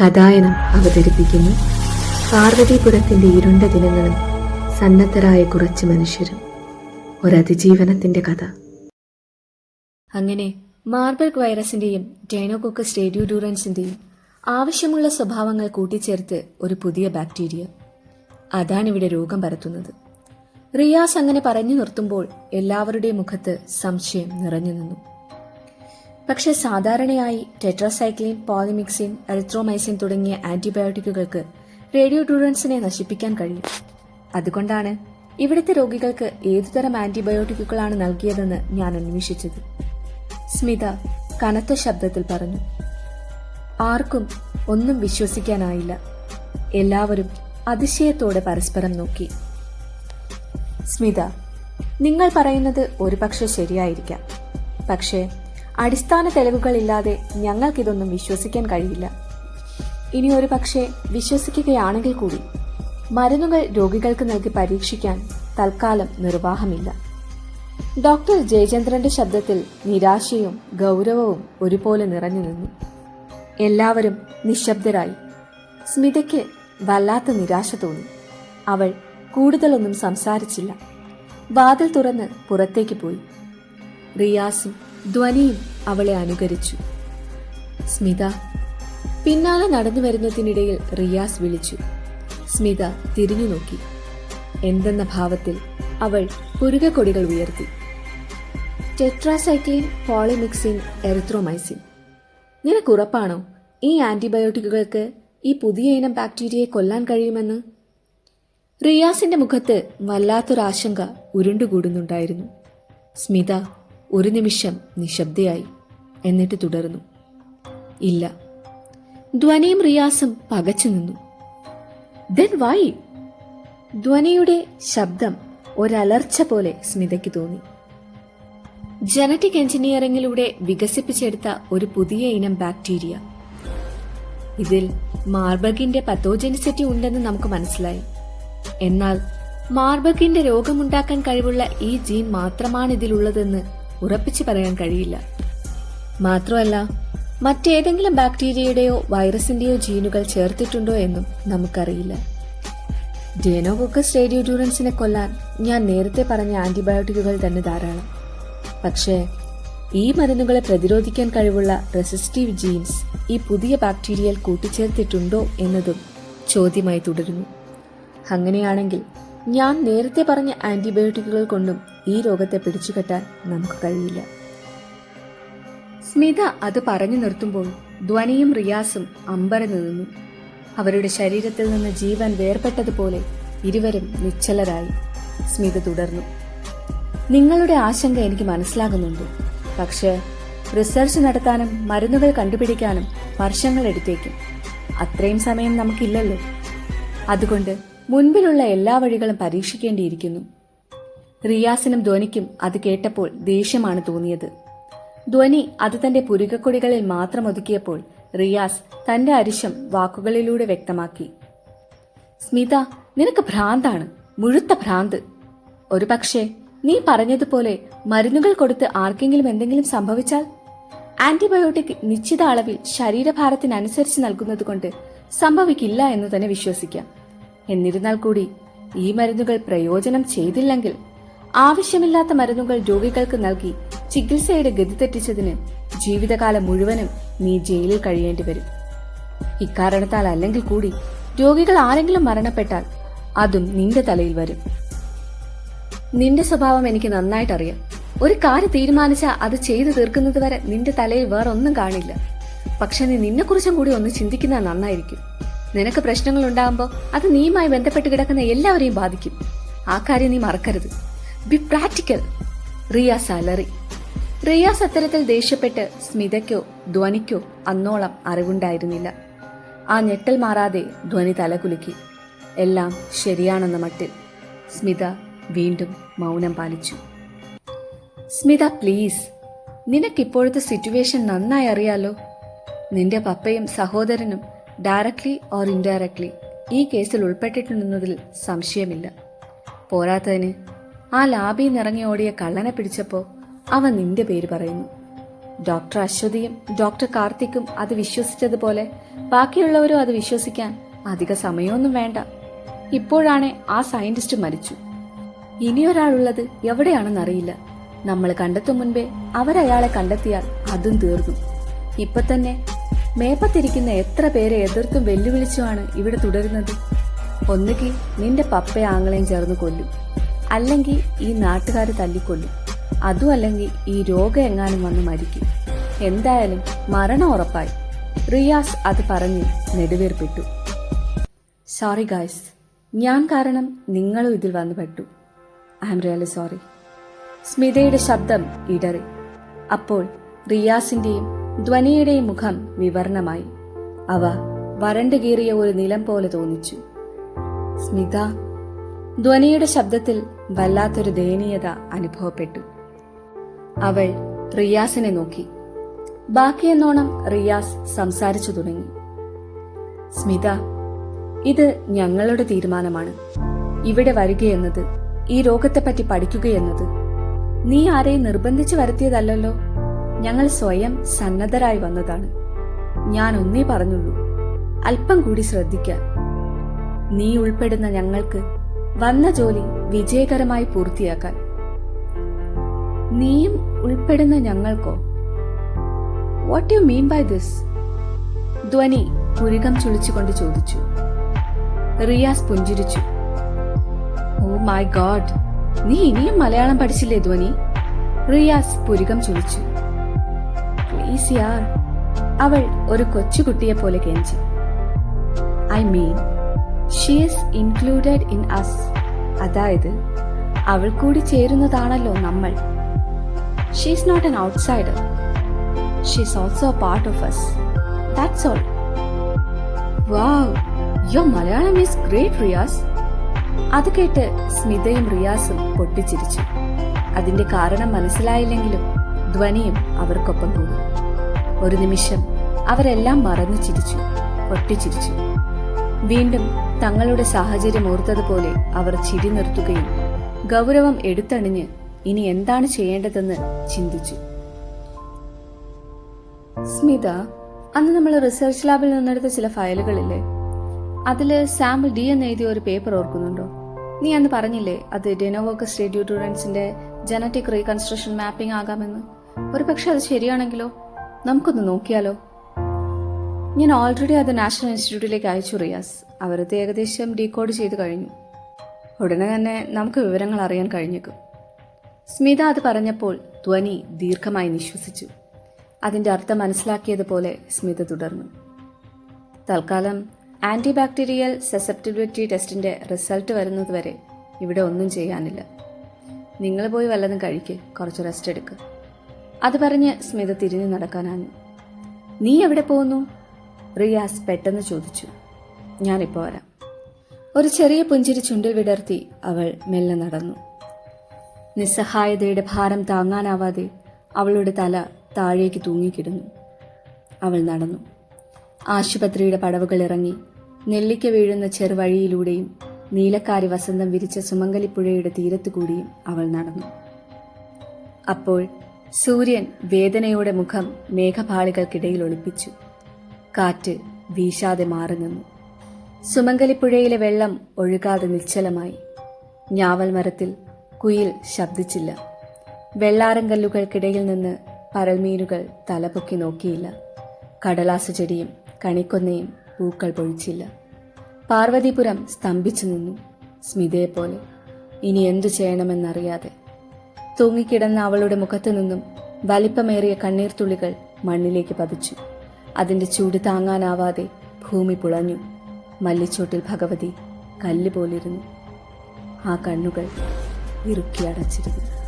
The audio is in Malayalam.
കഥായനം അവതരിപ്പിക്കുന്നു. പാർവതീപുരത്തിന്റെ ഇരുണ്ട ദിനങ്ങളും സന്നദ്ധരായ കുറച്ച് മനുഷ്യരും. ഒരതിജീവനത്തിന്റെ കഥ. അങ്ങനെ മാർബർഗ് വൈറസിന്റെയും ഡൈനോകോക്കസ് സ്റ്റേഡിയോഡൂറൻസിന്റെയും ആവശ്യമുള്ള സ്വഭാവങ്ങൾ കൂട്ടിച്ചേർത്ത് ഒരു പുതിയ ബാക്ടീരിയ. അതാണിവിടെ രോഗം പരത്തുന്നത്. റിയാസ് അങ്ങനെ പറഞ്ഞു നിർത്തുമ്പോൾ എല്ലാവരുടെയും മുഖത്ത് സംശയം നിറഞ്ഞു നിന്നു. പക്ഷെ സാധാരണയായി ടെട്രാസൈക്ലിൻ പോളിമിക്സിൻ എറിത്രോമൈസിൻ തുടങ്ങിയ ആന്റിബയോട്ടിക്കുകൾക്ക് റേഡിയോ ഡ്യൂറൻസിനെ നശിപ്പിക്കാൻ കഴിയും. അതുകൊണ്ടാണ് ഇവിടുത്തെ രോഗികൾക്ക് ഏതുതരം ആന്റിബയോട്ടിക്കുകളാണ് നൽകിയതെന്ന് ഞാൻ അന്വേഷിച്ചത്. സ്മിത കനത്ത ശബ്ദത്തിൽ പറഞ്ഞു ആർക്കും ഒന്നും വിശ്വസിക്കാനായില്ല. എല്ലാവരും അതിശയത്തോടെ പരസ്പരം നോക്കി. സ്മിത നിങ്ങൾ പറയുന്നത് ഒരുപക്ഷെ ശരിയായിരിക്കാം. പക്ഷേ അടിസ്ഥാന തെളിവുകളില്ലാതെ ഞങ്ങൾക്കിതൊന്നും വിശ്വസിക്കാൻ കഴിയില്ല. ഇനി ഒരു പക്ഷേ വിശ്വസിക്കുകയാണെങ്കിൽ കൂടി മരുന്നുകൾ രോഗികൾക്ക് നൽകി പരീക്ഷിക്കാൻ തൽക്കാലം നിർവാഹമില്ല. ഡോക്ടർ ജയചന്ദ്രന്റെ ശബ്ദത്തിൽ നിരാശയും ഗൗരവവും ഒരുപോലെ നിറഞ്ഞു നിന്നു. എല്ലാവരും നിശബ്ദരായി. സ്മിതയ്ക്ക് വല്ലാത്ത നിരാശ തോന്നി. അവൾ കൂടുതലൊന്നും സംസാരിച്ചില്ല. വാതിൽ തുറന്ന് പുറത്തേക്ക് പോയി. റിയാസും ധ്വനിയും അവളെ അനുകരിച്ചു. സ്മിത പിന്നാലെ നടന്നു വരുന്നതിനിടയിൽ റിയാസ് വിളിച്ചു. സ്മിത തിരിഞ്ഞു നോക്കി. എന്തെന്ന ഭാവത്തിൽ അവൾ പുരുകക്കൊടികൾ ഉയർത്തി. Tetracycline polymyxin erythromycin. നിനക്കുറപ്പാണോ ഈ ആന്റിബയോട്ടിക്കുകൾക്ക് ഈ പുതിയ ഇനം ബാക്ടീരിയയെ കൊല്ലാൻ കഴിയുമെന്ന്? റിയാസിന്റെ മുഖത്ത് വല്ലാത്തൊരാശങ്ക ഉരുണ്ടുകൂടുന്നുണ്ടായിരുന്നു. സ്മിത ഒരു നിമിഷം നിശബ്ദയായി എന്നിട്ട് തുടർന്നു. ഇല്ല. ധ്വനിയും റിയാസും പകച്ചു നിന്നു. Then Y? ധ്വനിയുടെ ശബ്ദം ഒരലർച്ച പോലെ സ്മിതയ്ക്ക് തോന്നി. ജനറ്റിക് എഞ്ചിനീയറിംഗിലൂടെ വികസിപ്പിച്ചെടുത്ത ഒരു പുതിയ ഇനം ബാക്ടീരിയ. ഇതിൽ മാർബർഗിന്റെ പത്തോജനിസിറ്റി ഉണ്ടെന്ന് നമുക്ക് മനസ്സിലായി. എന്നാൽ മാർബർഗിന്റെ രോഗമുണ്ടാക്കാൻ കഴിവുള്ള ഈ ജീൻ മാത്രമാണ് ഇതിലുള്ളതെന്ന് ഉറപ്പിച്ചു പറയാൻ കഴിയില്ല. മാത്രമല്ല മറ്റേതെങ്കിലും ബാക്ടീരിയയുടെയോ വൈറസിന്റെയോ ജീനുകൾ ചേർത്തിട്ടുണ്ടോ എന്നും നമുക്കറിയില്ല. ഡേനോകോക്കസ് റേഡിയോഡ്യൂറൻസിനെ കൊല്ലാൻ ഞാൻ നേരത്തെ പറഞ്ഞ ആന്റിബയോട്ടിക്കുകൾ തന്നെ ധാരാളം. പക്ഷേ ഈ മരുന്നുകളെ പ്രതിരോധിക്കാൻ കഴിവുള്ള റെസിസ്റ്റീവ് ജീൻസ് ഈ പുതിയ ബാക്ടീരിയയിൽ കൂട്ടിച്ചേർത്തിട്ടുണ്ടോ എന്നതും ചോദ്യമായി തുടരുന്നു. അങ്ങനെയാണെങ്കിൽ ഞാൻ നേരത്തെ പറഞ്ഞ ആന്റിബയോട്ടിക്കുകൾ കൊണ്ടും ഈ രോഗത്തെ പിടിച്ചുകെട്ടാൻ നമുക്ക് കഴിയില്ല. സ്മിത അത് പറഞ്ഞു നിർത്തുമ്പോൾ ധ്വനിയും റിയാസും അമ്പരന്ന് നിന്നു. അവരുടെ ശരീരത്തിൽ നിന്ന് ജീവൻ വേർപെട്ടതുപോലെ ഇരുവരും നിശ്ചലരായി. സ്മിത തുടർന്നു. നിങ്ങളുടെ ആശങ്ക എനിക്ക് മനസ്സിലാകുന്നുണ്ട്. പക്ഷേ റിസർച്ച് നടത്താനും മരുന്നുകൾ കണ്ടുപിടിക്കാനും വർഷങ്ങൾ എടുത്തേക്കും. അത്രയും സമയം നമുക്കില്ലല്ലോ. അതുകൊണ്ട് മുൻപിലുള്ള എല്ലാ വഴികളും പരീക്ഷിക്കേണ്ടിയിരിക്കുന്നു. റിയാസിനും ധ്വനിക്കും അത് കേട്ടപ്പോൾ ദേഷ്യമാണ് തോന്നിയത്. ധ്വനി അത് തന്റെ പുരുകക്കൊടികളിൽ മാത്രം ഒതുക്കിയപ്പോൾ റിയാസ് തന്റെ അരിശം വാക്കുകളിലൂടെ വ്യക്തമാക്കി. സ്മിത നിനക്ക് ഭ്രാന്താണ് മുഴുത്ത ഭ്രാന്ത്. ഒരു പക്ഷേ നീ പറഞ്ഞതുപോലെ മരുന്നുകൾ കൊടുത്ത് ആർക്കെങ്കിലും എന്തെങ്കിലും സംഭവിച്ചാൽ? ആന്റിബയോട്ടിക് നിശ്ചിത അളവിൽ ശരീരഭാരത്തിനനുസരിച്ച് നൽകുന്നത് കൊണ്ട് സംഭവിക്കില്ല എന്ന് തന്നെ വിശ്വസിക്കാം. എന്നിരുന്നാൽ കൂടി ഈ മരുന്നുകൾ പ്രയോജനം ചെയ്തില്ലെങ്കിൽ ആവശ്യമില്ലാത്ത മരുന്നുകൾ രോഗികൾക്ക് നൽകി ചികിത്സയുടെ ഗതി തെറ്റിച്ചതിന് ജീവിതകാലം മുഴുവനും നീ ജയിലിൽ കഴിയേണ്ടി വരും. ഇക്കാരണത്താൽ അല്ലെങ്കിൽ കൂടി രോഗികൾ ആരെങ്കിലും മരണപ്പെട്ടാൽ അതും നിന്റെ തലയിൽ വരും. നിന്റെ സ്വഭാവം എനിക്ക് നന്നായിട്ട് അറിയാം ഒരു കാര്യം തീരുമാനിച്ചാൽ അത് ചെയ്തു തീർക്കുന്നത് വരെ നിന്റെ തലയിൽ വേറൊന്നും കാണില്ല. പക്ഷെ നീ നിന്നെക്കുറിച്ചും കൂടി ഒന്ന് ചിന്തിക്കുന്നത് നന്നായിരിക്കും. നിനക്ക് പ്രശ്നങ്ങൾ ഉണ്ടാകുമ്പോൾ അത് നീയുമായി ബന്ധപ്പെട്ട് കിടക്കുന്ന എല്ലാവരെയും ബാധിക്കും. ആ കാര്യം നീ മറക്കരുത്. Be practical Riya salary. Riyas അത്തരത്തിൽ ദേഷ്യപ്പെട്ട് സ്മിതയ്ക്കോ ധ്വനിക്കോ അന്നോളം അറിവുണ്ടായിരുന്നില്ല. ആ ഞെട്ടൽ മാറാതെ ധ്വനി തലകുലുക്കി. എല്ലാം ശരിയാണെന്ന മട്ടിൽ സ്മിത വീണ്ടും മൗനം പാലിച്ചു. സ്മിത പ്ലീസ് നിനക്കിപ്പോഴത്തെ സിറ്റുവേഷൻ നന്നായി അറിയാലോ. നിന്റെ പപ്പയും സഹോദരനും ഡയറക്ട്ലി ഓർ ഇൻഡയറക്ട്ലി ഈ കേസിൽ ഉൾപ്പെട്ടിട്ടുണ്ടെന്നതിൽ സംശയമില്ല. പോരാത്തതിന് ആ ലാബിൽ നിറങ്ങി ഓടിയ കള്ളനെ പിടിച്ചപ്പോൾ അവൻ നിന്റെ പേര് പറയുന്നു. ഡോക്ടർ അശ്വതിയും ഡോക്ടർ കാർത്തിക്കും അത് വിശ്വസിച്ചതുപോലെ ബാക്കിയുള്ളവരും അത് വിശ്വസിക്കാൻ അധിക സമയമൊന്നും വേണ്ട. ഇപ്പോഴാണ് ആ സയന്റിസ്റ്റ് മരിച്ചു. ഇനിയൊരാളുള്ളത് എവിടെയാണെന്നറിയില്ല നമ്മൾ കണ്ടെത്തും മുൻപേ അവരയാളെ കണ്ടെത്തിയാൽ അതും തീർന്നു. ഇപ്പൊ തന്നെ മേപ്പത്തിരിക്കുന്ന എത്ര പേരെ എതിർത്തും വെല്ലുവിളിച്ചുമാണ് ഇവിടെ തുടരുന്നത്? ഒന്നുകിൽ നിന്റെ പപ്പ ആങ്ങളെയും ചേർന്ന് കൊല്ലും. അല്ലെങ്കിൽ ഈ നാട്ടുകാർ തല്ലിക്കൊല്ലും. അതും അല്ലെങ്കിൽ ഈ രോഗം എങ്ങാനും വന്ന് മരിക്കും. എന്തായാലും മരണം ഉറപ്പായി. റിയാസ് അത് പറഞ്ഞ് നെടുവേർപ്പെട്ടു. സോറി ഗായ്സ് ഞാൻ കാരണം നിങ്ങളും ഇതിൽ വന്നു പെട്ടു. ഐ ആം റിയലി സോറി സ്മിതയുടെ ശബ്ദം ഇടറി. അപ്പോൾ റിയാസിന്റെയും ധ്വനിയുടെയും മുഖം വിവർണമായി. അവ വരണ്ടു കീറിയ ഒരു നിലം പോലെ തോന്നിച്ചു. സ്മിത ധ്വനിയുടെ ശബ്ദത്തിൽ വല്ലാത്തൊരു ദയനീയത അനുഭവപ്പെട്ടു. അവൾ റിയാസിനെ നോക്കി. ബാക്കിയെന്നോണം റിയാസ് സംസാരിച്ചു തുടങ്ങി. സ്മിത ഇത് ഞങ്ങളുടെ തീരുമാനമാണ്. ഇവിടെ വരികയെന്നത് ഈ രോഗത്തെപ്പറ്റി പഠിക്കുകയെന്നത് നീ ആരെയും നിർബന്ധിച്ചു വരുത്തിയതല്ലല്ലോ. ഞങ്ങൾ സ്വയം സന്നദ്ധരായി വന്നതാണ്. ഞാൻ ഒന്നേ പറഞ്ഞുള്ളൂ. അല്പം കൂടി ശ്രദ്ധിക്ക നീ ഉൾപ്പെടുന്ന ഞങ്ങൾക്ക് വന്ന ജോലി വിജയകരമായി പൂർത്തിയാക്കാൻ. നീയും ഉൾപ്പെടുന്ന ഞങ്ങൾക്കോ? What you mean by this ധ്വനി പുരുകം ചുളിച്ചുകൊണ്ട് ചോദിച്ചു. റിയാസ് പുഞ്ചിരിച്ചു. ഓ മൈ ഗോഡ് നീ ഇനിയും മലയാളം പഠിച്ചില്ലേ ധ്വനി? റിയാസ് പുരികം ചുളിച്ചു. യാർ അവൾ ഒരു കൊച്ചുകുട്ടിയെ പോലെ കെഞ്ചി. I mean she is included in us. അതായത് അവൾ കൂടി ചേരുന്നതാണല്ലോ നമ്മൾ. She is not an outsider. She is also part of us. That's all. Wow your Malayalam is great Riyas. അത് കേട്ട് സ്മിതയും റിയാസും പൊട്ടിച്ചിരിച്ചു. അതിന്റെ കാരണം മനസ്സിലായില്ലെങ്കിലും ധ്വനിയും അവർക്കൊപ്പം കൂടി. ഒരു നിമിഷം അവരെല്ലാം മറന്നു ചിരിച്ചു പൊട്ടിച്ചിരിച്ചു. വീണ്ടും തങ്ങളുടെ സാഹചര്യം ഓർത്തതുപോലെ അവർ ചിരി നിർത്തുകയും ഗൗരവം എടുത്തണിഞ്ഞ് ഇനി എന്താണ് ചെയ്യേണ്ടതെന്ന് ചിന്തിച്ചു. സ്മിത അന്ന് നമ്മൾ റിസർച്ച് ലാബിൽ നിന്നെടുത്ത ചില ഫയലുകളില്ലേ? അതിൽ സാമ്പിൾ ഡി എന്ന് എഴുതിയ ഒരു പേപ്പർ ഓർക്കുന്നുണ്ടോ? നീ അന്ന് പറഞ്ഞില്ലേ അത് ഡെനോവോക്ക സ്റ്റേഡിയോ ടൂറൻസിന്റെ ജനറ്റിക് റീകൺസ്ട്രക്ഷൻ മാപ്പിംഗ് ആകാമെന്ന്? ഒരു പക്ഷെ അത് ശരിയാണെങ്കിലോ? നമുക്കൊന്ന് നോക്കിയാലോ? ഞാൻ ഓൾറെഡി അത് നാഷണൽ ഇൻസ്റ്റിറ്റ്യൂട്ടിലേക്ക് അയച്ചു റിയാസ്. അവരത് ഏകദേശം ഡീകോഡ് ചെയ്ത് കഴിഞ്ഞു. ഉടനെ തന്നെ നമുക്ക് വിവരങ്ങൾ അറിയാൻ കഴിഞ്ഞേക്കും. സ്മിത അത് പറഞ്ഞപ്പോൾ ധ്വനി ദീർഘമായി നിശ്വസിച്ചു. അതിന്റെ അർത്ഥം മനസ്സിലാക്കിയതുപോലെ സ്മിത തുടർന്നു. തൽക്കാലം ആന്റിബാക്ടീരിയൽ ബാക്ടീരിയൽ സസെപ്റ്റിബിലിറ്റി ടെസ്റ്റിന്റെ റിസൾട്ട് വരുന്നതുവരെ ഇവിടെ ഒന്നും ചെയ്യാനില്ല. നിങ്ങൾ പോയി വല്ലതും കഴിക്കുക കുറച്ച് റെസ്റ്റ് എടുക്ക്. അത് പറഞ്ഞ് സ്മിത തിരിഞ്ഞു നടക്കാനാണ് നീ എവിടെ പോകുന്നു? റിയാസ് പെട്ടെന്ന് ചോദിച്ചു. ഞാനിപ്പോൾ വരാം. ഒരു ചെറിയ പുഞ്ചിരി ചുണ്ടിൽ വിടർത്തി അവൾ മെല്ലെ നടന്നു. നിസ്സഹായതയുടെ ഭാരം താങ്ങാനാവാതെ അവളുടെ തല താഴേക്ക് തൂങ്ങിക്കിടുന്നു. അവൾ നടന്നു. ആശുപത്രിയുടെ പടവുകൾ ഇറങ്ങി നെല്ലിക്ക വീഴുന്ന ചെറുവഴിയിലൂടെയും നീലക്കാരി വസന്തം വിരിച്ച സുമംഗലിപ്പുഴയുടെ തീരത്തു കൂടിയും അവൾ നടന്നു. അപ്പോൾ സൂര്യൻ വേദനയുടെ മുഖം മേഘപാളികൾക്കിടയിൽ ഒളിപ്പിച്ചു. കാറ്റ് വീശാതെ മാറി നിന്നു. സുമംഗലിപ്പുഴയിലെ വെള്ളം ഒഴുകാതെ നിശ്ചലമായി. ഞാവൽ മരത്തിൽ കുയിൽ ശബ്ദിച്ചില്ല. വെള്ളാരങ്കല്ലുകൾക്കിടയിൽ നിന്ന് പരൽമീനുകൾ തലപൊക്കി നോക്കിയില്ല. കടലാസു ചെടിയും കണിക്കൊന്നയും പൂക്കൾ പൊഴിച്ചില്ല. പാർവതിപുരം സ്തംഭിച്ചു നിന്നു. സ്മിതയെപ്പോലെ ഇനി എന്തു ചെയ്യണമെന്നറിയാതെ തൂങ്ങിക്കിടന്ന അവളുടെ മുഖത്തു നിന്നും വലിപ്പമേറിയ കണ്ണീർത്തുള്ളികൾ മണ്ണിലേക്ക് പതിച്ചു. അതിന്റെ ചൂട് താങ്ങാനാവാതെ ഭൂമി പുളഞ്ഞു. മല്ലിച്ചോട്ടിൽ ഭഗവതി കല്ല് പോലിരുന്നു. ആ കണ്ണുകൾ ഇറുക്കി അടച്ചിരുന്നു.